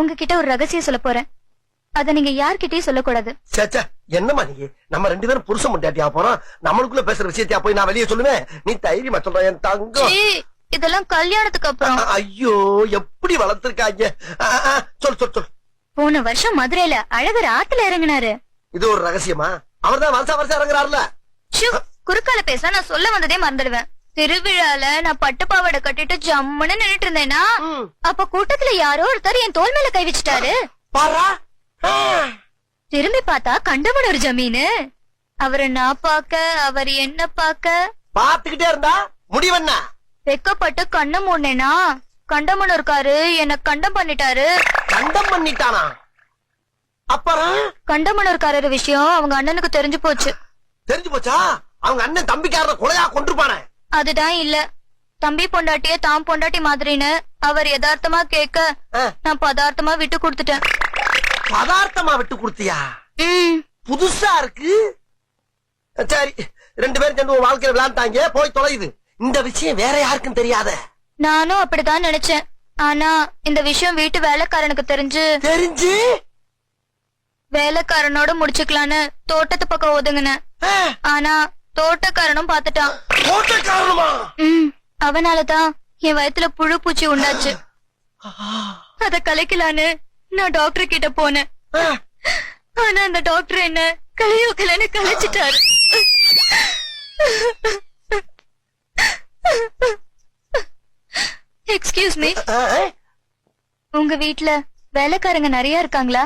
உங்ககிட்ட ஒரு ரகசியம் சொல்ல போறேன். அத நீங்க யார்கிட்டயும் சொல்லக்கூடாது. சேச்சா என்னம்மா நீ? நம்ம ரெண்டு பேரும் புருஷன் முட்டாட்டியா போறோம். நம்மளுக்குள்ள பேசுற விஷயத்தையா போய் நான் வெளியே சொல்லுவேன்? நீ தைரியமா சொல்ற என் தங்கம். இதெல்லாம் கல்யாணத்துக்கு அப்புறம். ஐயோ எப்படி வளர்த்திருக்காங்க? சொல் சொல் சொல். போன வருஷம் மதுரையில அழகர் ஆத்துல இறங்குனாரு. இது ஒரு ரகசியமா? அவர்தான் வருஷம் வருஷம் இறங்குறாருல. குறுக்கால பேச நான் சொல்ல வந்ததே மறந்துடுவேன். திருவிழால நான் பட்டு பாவாடை கட்டிட்டு ஜம்முன்னு நின்னுட்டு இருந்தேனா. அப்ப கூட்டத்துல யாரோ ஒருத்தர் என் தோல் மேல கை வச்சுட்டாரு. பாரா. திரும்பி பார்த்தா கண்டமனூர் ஜமீனு. அவரை நான் பாக்க அவர் என்ன பாக்க பாத்துக்கிட்டே இருந்தா முடிவென்ன வெக்கப்பட்டு கண்ணு மூடனேனா கண்டமனூர்காரு என்ன கண்டம் பண்ணிட்டாரு. கண்டம் பண்ணிட்டானா? அப்புறம்? கண்டமனூர்காரர் விஷயம் அவங்க அண்ணனுக்கு தெரிஞ்சு போச்சு. தெரிஞ்சு போச்சா? அவங்க அண்ணன் தம்பிக்காரத கொலையா கொண்டிருப்பானே அதுதான் இல்ல. தம்பி பொண்டாட்டிய தாம் பொண்டாட்டி மாதிரின்னு அவர் யதார்த்தமா கேட்க நான் பதார்த்தமா விட்டு கொடுத்துட்டேன். பதார்த்தமா விட்டு கொடுத்தியா? புதுசா இருக்கு. சரி ரெண்டு பேரும் சேர்ந்து வாழ்க்கையில விளையாண்டாங்க போய் தொலையுது. இந்த விஷயம் வேற யாருக்கும் தெரியாத. நானும் அப்படிதான் நினைச்சேன். ஆனா இந்த விஷயம் வீட்டு வேலைக்காரனுக்கு தெரிஞ்சு தெரிஞ்சு? வேலைக்காரனோட முடிச்சுக்கலான்னு தோட்டத்து பக்கம் ஒதுங்கினேன். ஆனா தோட்டக்காரனும் பாத்துட்டான் காரணமா? அவனாலதான் என் வயித்துல புழு பூச்சி உண்டாச்சு. அத கலைக்கலான்னு நான் டாக்டர் கிட்ட போனேன். ஆனா அந்த டாக்டர் என்ன கலையோ கலைன்னு கலைச்சிட்டாரு எக்ஸ்கியூஸ் மீ. உங்க வீட்ல வேலைக்காரங்க நிறைய இருக்காங்களா?